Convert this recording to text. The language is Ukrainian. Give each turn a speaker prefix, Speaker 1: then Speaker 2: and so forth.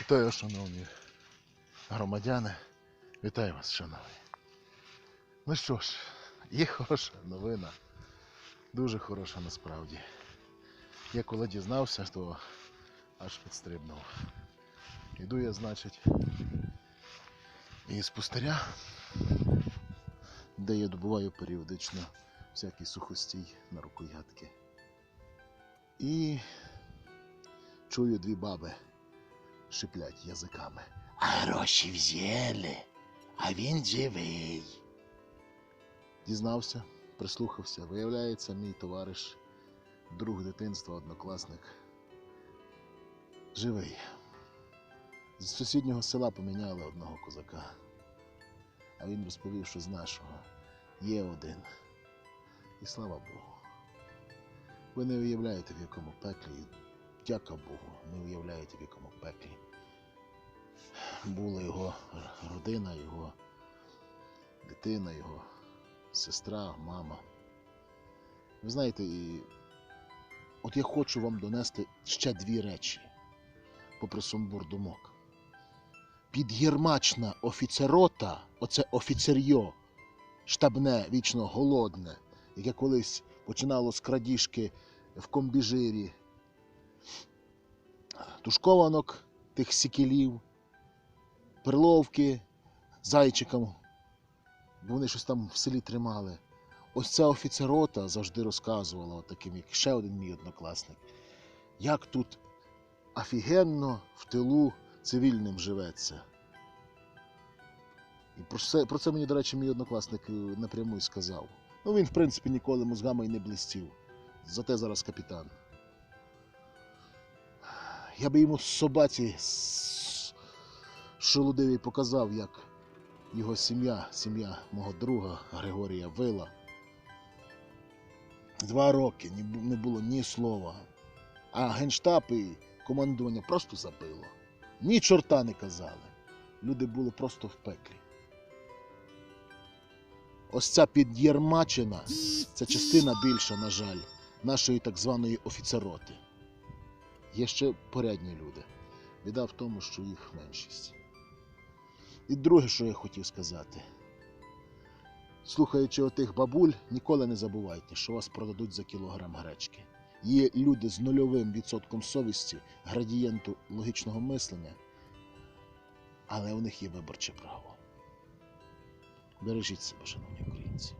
Speaker 1: Вітаю, шановні громадяни. Вітаю вас, шановні. Ну що ж, є хороша новина. Дуже хороша насправді. Я коли дізнався, то аж підстрибнув. Іду я, значить, із пустиря, де я добуваю періодично всякий сухостій на рукоятки. І чую дві баби шиплять язиками. А гроші взяли, а він живий. Дізнався, прислухався. Виявляється, мій товариш, друг дитинства, однокласник. Живий. З сусіднього села поміняли одного козака. А він розповів, що з нашого є один. І слава Богу. Ви не уявляєте, в якому пеклі, дяка Богу, не уявляєте, в якому пеклі була його родина, його дитина, його сестра, мама. Ви знаєте, і от я хочу вам донести ще дві речі, попри сумбур думок. Підгірмачна офіцерота, оце офіцерьо, штабне, вічно голодне, яке колись починало з крадіжки в комбіжирі, тушкованок тих сікелів, перловки зайчикам, бо вони щось там в селі тримали. Ось ця офіцерота завжди розказувала, таким, як ще один мій однокласник, як тут офігенно в тилу цивільним живеться. І про це, про це мені, до речі, мій однокласник е, напряму й сказав. Ну, він, в принципі, ніколи мозгами й не блистів. Зате зараз капітан. Я би йому собаці шолудивій показав, як його сім'я, сім'я мого друга Григорія Вила. Два роки не було ні слова. А генштаб і командування просто забило. Ні чорта не казали. Люди були просто в пеклі. Ось ця під'єрмачина це частина більша, на жаль, нашої так званої офіцероти. Є ще порядні люди. Біда в тому, що їх меншість. І друге, що я хотів сказати. Слухаючи отих бабуль, ніколи не забувайте, що вас продадуть за кілограм гречки. Є люди з нульовим відсотком совісті, градієнту логічного мислення, але у них є виборче право. Бережіть себе, шановні українці.